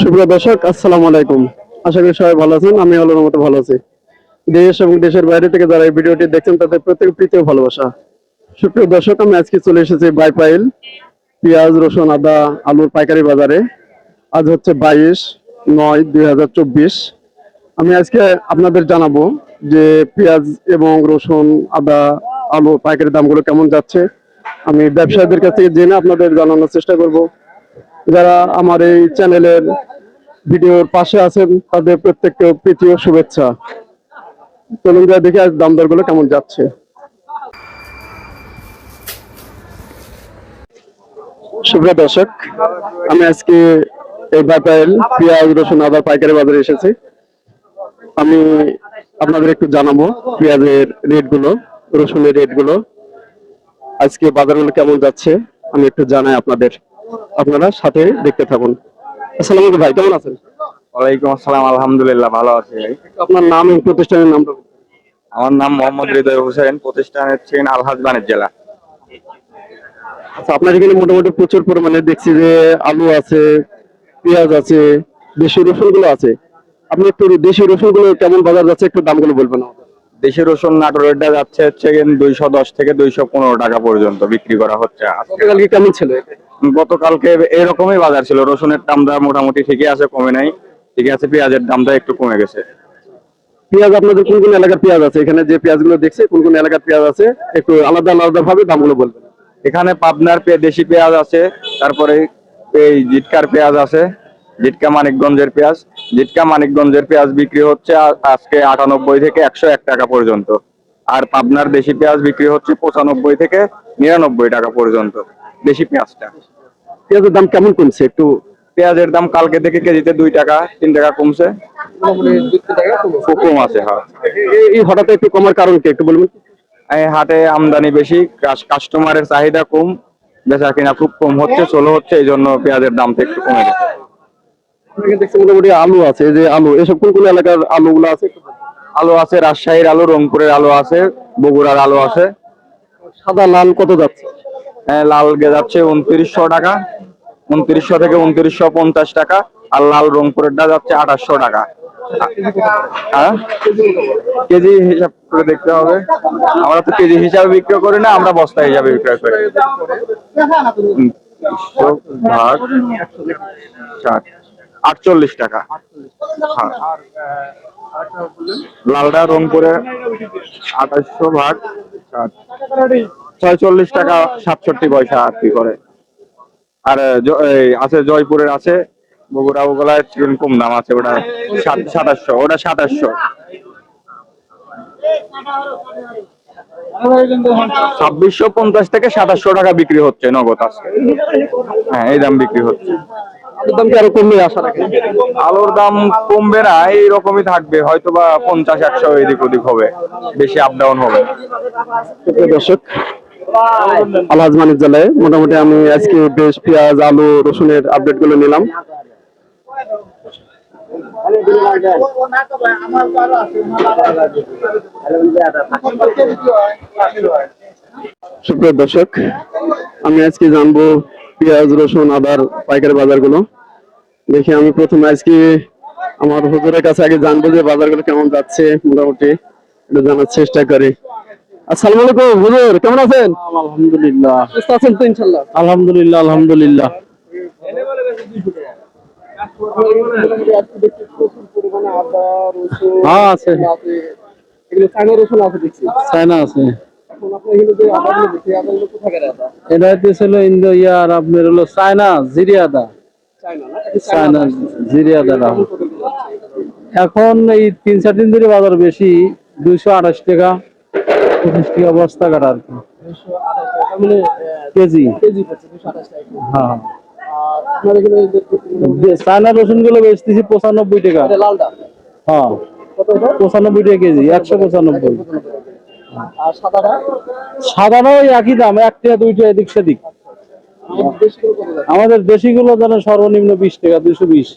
সুপ্রিয় দর্শক, আসসালামু আলাইকুম। আশা করি সবাই ভালো আছেন আমি আলোর মতো ভালো আছি। দেশ এবং দেশের বাইরে থেকে যারা এই ভিডিওটি দেখছেন, তাদের প্রত্যেক প্রীতি ও ভালোবাসা। সুপ্রিয় দর্শক, আমি আজকে চলে এসেছি বাইপাইল পেঁয়াজ, রসুন, আদা, আলুর পাইকারি বাজারে। আজ হচ্ছে বাইশ নয় দুই আমি আজকে আপনাদের জানাব যে পেঁয়াজ এবং রসুন, আদা আলু পাইকারি দামগুলো কেমন যাচ্ছে। আমি ব্যবসায়ীদের কাছ থেকে জেনে আপনাদের জানানোর চেষ্টা করব। যারা আমার এই চ্যানেলের ভিডিওর পাশে আছেন, তাদের প্রত্যেককে প্রীতি ও শুভেচ্ছা। চলুন যা দেখি আজ দাম দরগুলো কেমন যাচ্ছে। শুভ দর্শক, আমি আজকে এই বাইপাইল পেঁয়াজ, রসুন, আদার পাইকারি বাজারে এসেছি। আমি আপনাদের একটু জানাব পেঁয়াজের রেটগুলো রসুনের রেটগুলো আজকে বাজারগুলো কেমন যাচ্ছে, আমি একটু জানাই আপনাদের। আপনারা সাথে দেখতে থাকুন। আসসালামু আলাইকুম ভাই কেমন আছেন? ওয়ালাইকুম আসসালাম আলহামদুলিল্লাহ ভালো আছি ভাই। আপনার নাম এবং প্রতিষ্ঠানের নামটা বলুন। আমার নাম মোহাম্মদ হৃদয় হোসেন প্রতিষ্ঠান হচ্ছে আলহাজ বাণিজ্য জেলা। আচ্ছা আপনার এখানে মোটামুটি প্রচুর পরিমাণে দেখছি যে আলু আছে পেঁয়াজ আছে দেশি রসুনগুলো আছে। আপনি একটু দেশি রসুনগুলো কেমন বাজার যাচ্ছে একটু দামগুলো বলবেন আমাদের। দেশি রসুন নাটোরেরটা যাচ্ছে হচ্ছে দুইশো দশ থেকে দুইশো পনেরো টাকা পর্যন্ত বিক্রি করা হচ্ছে আজকে। গতকালকে কেমন ছিল? গতকালকে এরকমই বাজার ছিল। রসুনের দামটা মোটামুটি ঠিকই আছে কমে নাই। ঠিকই আছে পেঁয়াজের দামটা একটু কমে গেছে। পেঁয়াজ আপনাদের কোন কোন এলাকার পেঁয়াজ আছে? এখানে যে পেঁয়াজগুলো দেখছে কোন কোন এলাকার পেঁয়াজ আছে? একটু আলাদা আলাদা ভাবে দামগুলো বলবেন। এখানে পাবনার দেশি পেঁয়াজ আছে তারপরে এই জিটকার পেঁয়াজ আছে জিটকা মানিকগঞ্জের পেঁয়াজ। জিটকা মানিকগঞ্জের পেঁয়াজ বিক্রি হচ্ছে আজকে আটানব্বই থেকে একশো এক টাকা পর্যন্ত। আর পাবনার দেশি পেঁয়াজ বিক্রি হচ্ছে পঁচানব্বই থেকে নিরানব্বই টাকা পর্যন্ত দেশি পেঁয়াজটা। পেঁয়াজের দাম কেমন কমছে? একটু পেঁয়াজের দাম কালকে থেকে কেজিতে দুই টাকা তিন টাকা কমছে। কম আছে হ্যাঁ। এই- হঠাৎ একটু কমার কারণ কি? একটু বলবেন। এই হাটে আমদানি বেশি কাস্টমারের চাহিদা কম বেচা কিনা খুব কম হচ্ছে চলো হচ্ছে এই জন্য পেঁয়াজের দামটা একটু কমে গেছে। দেখছি মোটামুটি আলু আছে যে আলু এসব কোন কোন এলাকার আলুগুলো আছে? আলু আছে রাজশাহীর আলু রংপুরের আলু আছে বগুড়ার আলু আছে। সাদা লাল কত যাচ্ছে? হ্যাঁ, লাল গে যাচ্ছে উনত্রিশশো টাকা। উনত্রিশশো থেকে উনত্রিশশো পঞ্চাশ টাকা আর লাল রংপুরেরটা যাচ্ছে আঠাশশো টাকা। হ্যাঁ? কেজি হিসাব করে দেখতে হবে। আমরা তো কেজি হিসাবে বিক্রি করি না, আমরা বস্তা হিসাবে বিক্রয় করি। ভাগ ষাট, আটচল্লিশ টাকা। হ্যাঁ। লালটা রংপুরে আঠাশশো ভাগ ষাট, ছয়চল্লিশ টাকা সাতষট্টি পয়সা আর কি করে। আর আছে জয়পুরের আছে বগুড়া ওগুলায় চিকেন কম দাম আছে ওটা সাতাশশো ওটা সাতাশশো। ছাব্বিশশো পঞ্চাশ থেকে সাতাশশো টাকা বিক্রি হচ্ছে নগদ আজকে। হ্যাঁ এই দাম বিক্রি হচ্ছে। আলুর দাম কি আরও কমবে আশা রাখেন? আলুর দাম কমবে না এইরকমই থাকবে হয়তো বা পঞ্চাশ একশো এদিক ওদিক হবে বেশি আপ ডাউন হবে। দর্শক আলহাজ মানিক জেলায় মোটামুটি আমি আজকে বেশ পেঁয়াজ, আলু, রসুনের আপডেটগুলো নিলাম। সুপ্রিয় দর্শক, আমি আজকে জানব পেঁয়াজ, রসুন, আদার পাইকারি বাজারগুলো। দেখি আমি প্রথমে আজকে আমার হুজুরের কাছে আগে জানব যে বাজারগুলো কেমন যাচ্ছে, মোটামুটি একটু জানার চেষ্টা করি। আসসালামু আলাইকুম হুজুর কেমন আছেন? আলহামদুলিল্লাহ। সুস্থ আছেন তো ইনশাল্লাহ আলহামদুলিল্লাহ আলহামদুলিল্লাহ। হ্যাঁ আছে। চায়না আছে এটা হইতেছিল ইন্দো ইয়ার আপনার হলো চায়না জিরিয়াদা চায়না চায়না এখন এই তিন চার দিন ধরে বাজার বেশি দুইশো আঠাশ টাকা। পঁচিশ টাকা বস্তা কাটা আর কি। মানে কেজি। হ্যাঁ। চায়না রসুনগুলো বেচতেছি পঁচানব্বই টাকা। হ্যাঁ। পঁচানব্বই টাকা কেজি একশো পঁচানব্বই। সাদাটা? সাধারণ ওই একই দাম এক টাকা দুই এদিক সেদিক। আমাদের দেশ দেশিগুলো যেন সর্বনিম্ন বিশ টাকা দুশো বিশ।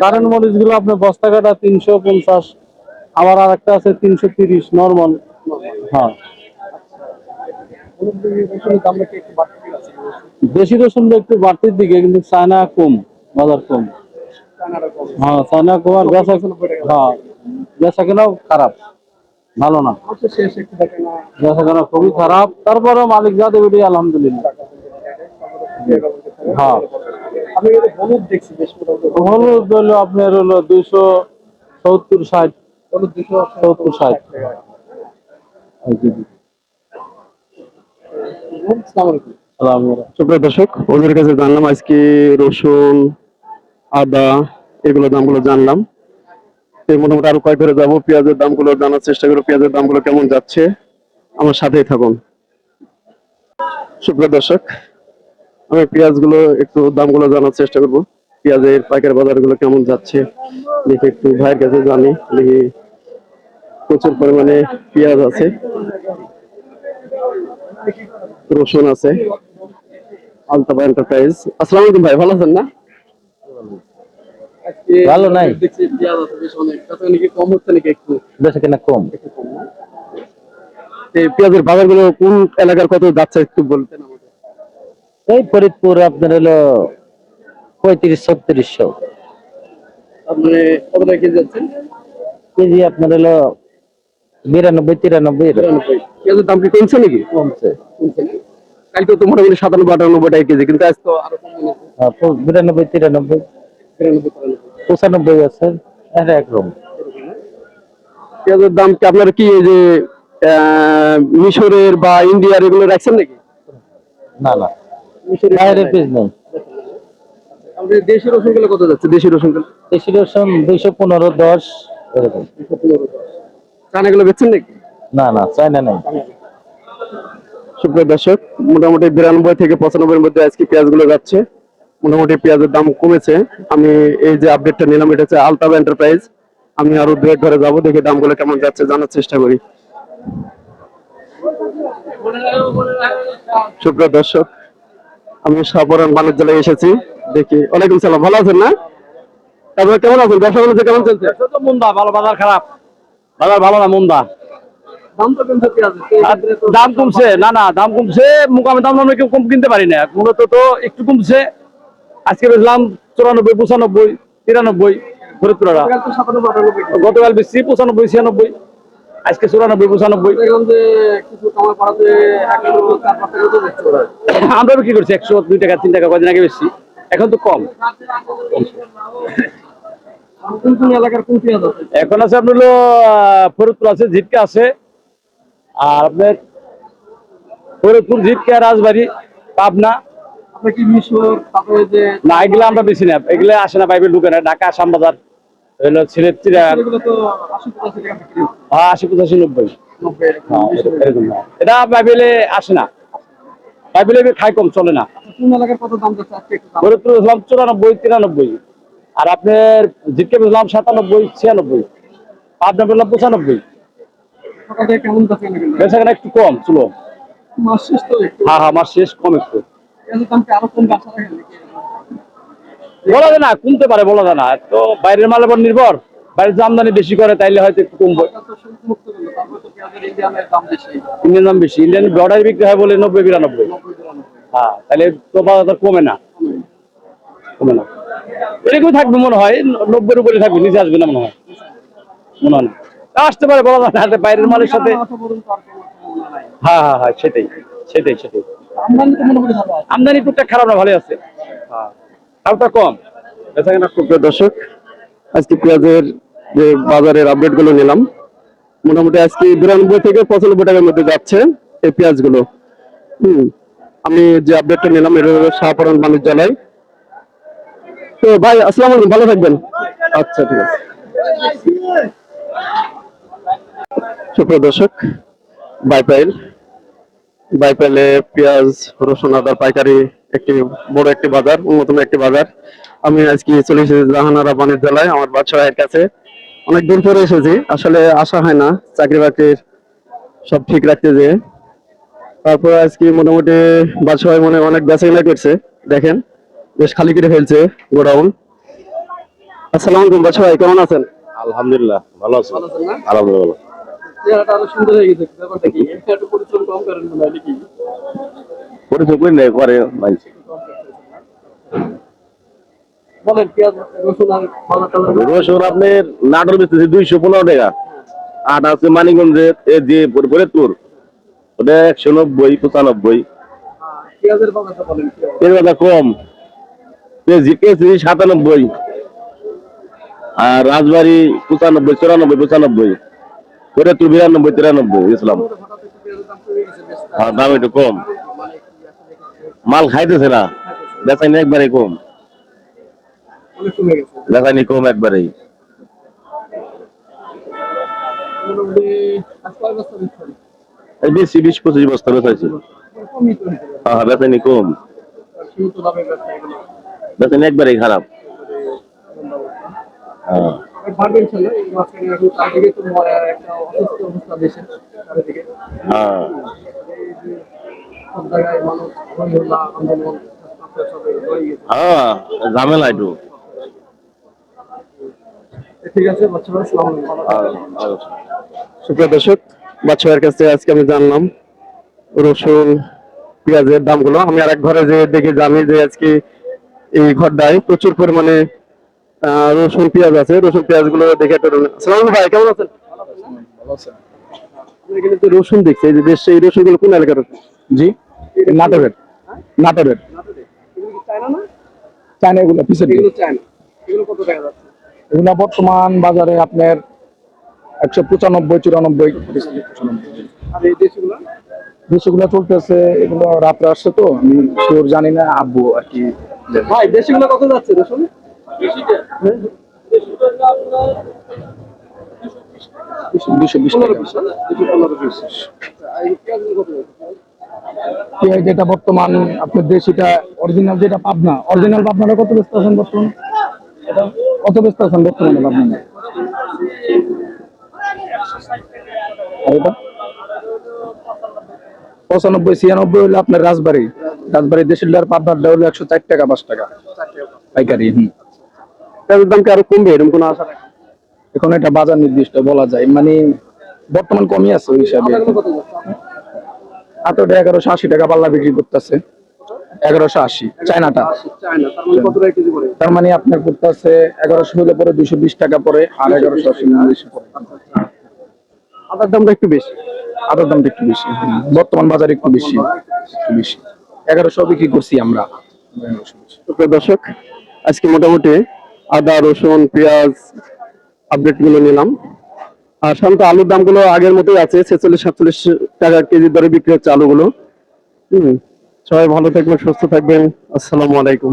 কারেন্ট মরিচগুলো আপনার বস্তা কাটা তিনশো পঞ্চাশ। আমার আর একটা আছে তিনশো তিরিশ নর্মাল হ্যাঁ। দেশি রসুনটা একটু বাড়তির দিকে কিন্তু চায়না কম বাজার কম। হ্যাঁ চায়না কম আর বেচা হ্যাঁ বেচা কেনাও খারাপ ভালো না। বেচা কেনা খুবই খারাপ তারপরে মালিক যা দেবে আলহামদুলিল্লাহ। হ্যাঁ। হলুদ দেখছি হলুদ হলো আপনার হলো দুইশো সত্তর ষাট। হলুদ দুশো সত্তর ষাট। এই যে, সালাম আলাইকুম। সুপ্রিয় দর্শক ওদের কাছে জানলাম আজকে রসুন আদা এগুলো দামগুলো জানলাম। মোটামুটি আরও কয়েক ধরে যাব। পেঁয়াজের দামগুলো জানার চেষ্টা করব। পেঁয়াজের দামগুলো কেমন যাচ্ছে? আমার সাথেই থাকুন। সুপ্রিয় দর্শক আমি পেঁয়াজগুলো একটু দামগুলো জানার চেষ্টা করব। পেঁয়াজের পাইকারি বাজারগুলো কেমন যাচ্ছে দেখি একটু ভাইয়ের কাছে জানি দেখি প্রচুর পরিমাণে পেঁয়াজ আছে। রসুন আছে। আলতাবা এন্টারপ্রাইজ আসসালামু আলাইকুম ভাই ভালো আছেন না? ভালো নাই। দেখছি পেঁয়াজ আছে বেশ অনেক। কত নাকি কম হচ্ছে নাকি একটু? কেনা কম। পেঁয়াজের বাজারগুলো কোন এলাকার কত যাচ্ছে একটু বলতেন আমাকে। এই ফরিদপুর আপনার হলো পঁয়ত্রিশ ছত্রিশশো। আপনি কত কেজি যাচ্ছেন কেজি আপনার হলো বিরানব্বই তিরানব্বই পেঁয়াজের দাম কি কমছে নাকি? কমছে। কালকে তো মোটামুটি সাতানব্বই আটানব্বই টাকা কেজি কিন্তু আজ তো আরও কম হ্যাঁ, বিরানব্বই তিরানব্বই। পঁচানব্বই আছে এটা একরকম। পেঁয়াজের দাম কি আপনারা কি এই যে মিশরের বা ইন্ডিয়ার এগুলো রাখছেন নাকি? না না। বাইরের পিস নেই। দেশি রসুনগুলো কত যাচ্ছে? দেশি রসুন দেশি রসুন দুইশো পনেরো দশ এরকম। চানা গুলো বেচছেন নাকি? না না চাইনা নেই। সুপ্রিয় দর্শক মোটামুটি বিরানব্বই থেকে পঁচানব্বই মধ্যে আজকে পেঁয়াজগুলো যাচ্ছে। মোটামুটি পেঁয়াজের দাম কমেছে। আমি এই যে আপডেটটা নিলাম এটা হচ্ছে আলতাবা এন্টারপ্রাইজ আমি আরও দু এক ঘরে যাব দেখি দামগুলো কেমন যাচ্ছে জানার চেষ্টা করি। সুপ্রিয় দর্শক আমি সাপরান বাণিজ্য জেলায় এসেছি। দেখি ওয়ালাইকুম সালাম ভালো আছেন না? তারপরে কেমন আছেন? ব্যবসা বাণিজ্য কেমন চলছে? তো মুন্দা ভালো বাজার খারাপ। বাজার ভালো না মুন্দা? দাম তো কমছে না না দাম কমছে। মুকামে দাম আমরা কেউ কম কিনতে পারি না। মূলত তো একটু কমছে। আজকে বেচলাম চুরানব্বই পঁচানব্বই তিরানব্বই ফরিদপুরা গতকাল বেশি পঁচানব্বই ছিয়ানব্বই। আজকে চুরানব্বই পঁচানব্বই। আমরা বিক্রি করছি একশো দুই টাকা তিন টাকা কদিন আগে বেশি এখন তো কম। কোন কোন এলাকার কোন পেঁয়াজ আছে এখন আছে আপনার হলো ফরিদপুর আছে ঝিটকা আছে। আর আপনার ফরিদপুর ঝিটকা রাজবাড়ি পাবনা। না এগুলো আমরা বেশি না এগুলো আসে না বাইবেল ঢুকে না ঢাকা শ্যামবাজার হলো সিলেট চিরার আশি পঁচাশি টাকা বিক্রি হচ্ছে হ্যাঁ, নব্বই। হ্যাঁ, এটা- বাইবেলে আসে না। বাইবেলে খাই কম চলে না। ফরিদপুর ইসলাম চুরানব্বই তিরানব্বই। আর আপনার জিটকে ইসলাম সাতানব্বই ছিয়ানব্বই। পাবনা পেলাম পঁচানব্বই। বেচাকেনা একটু কম ছিল হ্যাঁ হ্যাঁ আমার শেষ কম একটু। বলা যায় না কমতে পারে বলা যায় না। তো বাইরের মালের উপর নির্ভর। বাইরের আমদানি বেশি করে তাইলে হয়তো একটু কমবে। ইন্ডিয়ান দাম বেশি। ইন্ডিয়ান বর্ডার বিক্রি হয় বলে নব্বই বিরানব্বই। হ্যাঁ তাহলে তো কমে না। কমে না। এরকমই থাকবে মনে হয় নব্বইয়ের উপরে থাকবে নিচে আসবে না মনে হয়? মনে হয় আসতে পারে বলা যায় না বাইরের মালের সাথে আর। হ্যাঁ হ্যাঁ হ্যাঁ সেটাই সেটাই সেটাই। আমদানি তো ভালো টুকটাক খারাপ না ভালোই আছে। হ্যাঁ। হালকা কম। বেচাকেনা খুব দর্শক আজকে পেঁয়াজের যে বাজারের আপডেটগুলো নিলাম। মোটামুটি আজকে বিরানব্বই থেকে পঁচানব্বই টাকার মধ্যে যাচ্ছে এই পেঁয়াজগুলো হম আমি যে আপডেটটা নিলাম এটা হলো শাহপুরান বাণিজ্যালয়। তো ভাই, আসসালাম আলাইকুম, ভালো থাকবেন। আচ্ছা ঠিক আছে। সুপ্রিয় দর্শক, বাইপাইল। বাইপাইলে পেঁয়াজ, রসুন আদার পাইকারি একটি বড় একটি বাজার, অন্যতম একটি বাজার। আমি আজকে চলে এসেছি জাহানারা বাণিজ্য জেলায় আমার বাদশা ভাইয়ের কাছে। অনেক দূর পরে এসেছি, আসলে আসা হয় না, চাকরি বাকরির সব ঠিক রাখতে যেয়ে। তারপর আজকে মোটামুটি বাদশা ভাই মনে অনেক কিনা করছে, দেখেন। বেশ খালি করে ফেলছে গোডাউন। আসসালামু আলাইকুম ভাই কেমন আছেন? আলহামদুলিল্লাহ ভালো আছে। আছেন না? আলহামদুলিল্লাহ। চেহারাটা আরও সুন্দর হয়ে গেছে ব্যাপারটা কি? একটু পরিশ্রম কম করেন মনে হয় নাকি? পরিচয় করে নেই করে মানছি বলেন পেঁয়াজ রসুন আর বাজার রসুন আপনার নাটোর বেচতেছে দুইশো পনেরো টাকা। আট আছে মানিকগঞ্জের এ যে ফরিদপুর ওটা একশো নব্বই পঁচানব্বই। পেঁয়াজের বাজারটা বলেন পেঁয়াজ। এর কম। কেজি সাতানব্বই, আর রাজবাড়ি পঁচানব্বই, চুরানব্বই, পঁচানব্বই, ফরিদপুর বিরানব্বই, তিরানব্বই, ইসলাম। পেঁয়াজের দাম একটু কম। মাল খাইতেছে না। বেচাইনি একবারে কম। বেচাইনি কম একবারেই। বেশি, বিশ, পঁচিশ বস্তা বেচাইছি। হ্যাঁ বেচাইনি কম। বেচাইনি একবারেই খারাপ। হ্যাঁ। হ্যাঁ। হয়ে হ্যাঁ ঝামেলা একটু। ঠিক আছে বাচ্চারা সালাম সুপ্রিয় দর্শক বাচ্চা ভাইয়ের কাছে আজকে আমি জানলাম রসুন পেঁয়াজের দামগুলো। আমি আর এক ঘরে যে দেখে জানি যে আজকে এই ঘরটায় প্রচুর পরিমাণে রসুন পেঁয়াজ আছে। রসুন পেঁয়াজগুলো দেখে সালাম ভাই কেমন আছেন? এখানে তো রসুন দেখছি এই যে দেশে এই রসুনগুলো কোন এলাকার? জি নাটোরের। নাটোরের। চায়না এগুলো পিসের এগুলো বর্তমান বাজারে আপনার একশো পঁচানব্বই চুরানব্বই দেশগুলো? চলতেছে এগুলো রাত্রে আসছে তো আমি শিওর জানি না আব্বু আর কি ভাই দেশগুলো কত যাচ্ছে রসুন দুশো বিশ টাকা। যাচ্ছে? পেঁয়াজ যেটা বর্তমান আপনার দেশিটা অরিজিনাল যেটা পাবনা অরিজিনাল পাবনাটা কত ব্যস্ত আছেন বর্তমান? কত ব্যস্ত আছেন বর্তমানে পাবনা আর এটা? পঁচানব্বই ছিয়ানব্বই হলে আপনার রাজবাড়ি। রাজবাড়ি দেশের ডার পাবনারটা হলো একশো চার টাকা পাঁচ টাকা। পাইকারি হুম। পেঁয়াজের দাম কি আরও কমবে? এরকম কোনো আশা এখন এটা বাজার নির্দিষ্ট বলা যায়। মানে বর্তমান কমই আছে ওই হিসাবে। আতটা এগারোশো আশি টাকা পাল্লা বিক্রি করতেছে। এগারোশো আশি চায়নাটা। তার মানে তার মানে আপনার করতেছে এগারোশো হলে পরে দুশো বিশ টাকা পরে আর এগারোশো আশি পরে আদার দামটা একটু বেশি। আদার দামটা একটু বেশি। বর্তমান বাজারে একটু বেশি একটু বেশি। এগারোশো বিক্রি করছি আমরা। দর্শক, আজকে মোটামুটি আদা, রসুন, পেঁয়াজ আপডেটগুলো নিলাম। আর সাধারণত আলুর দামগুলো আগের মতোই আছে, ছেচল্লিশ, সাতচল্লিশ টাকা কেজি দরে বিক্রি হচ্ছে আলুগুলো। হম, সবাই ভালো থাকবেন, সুস্থ থাকবেন। আসসালামু আলাইকুম।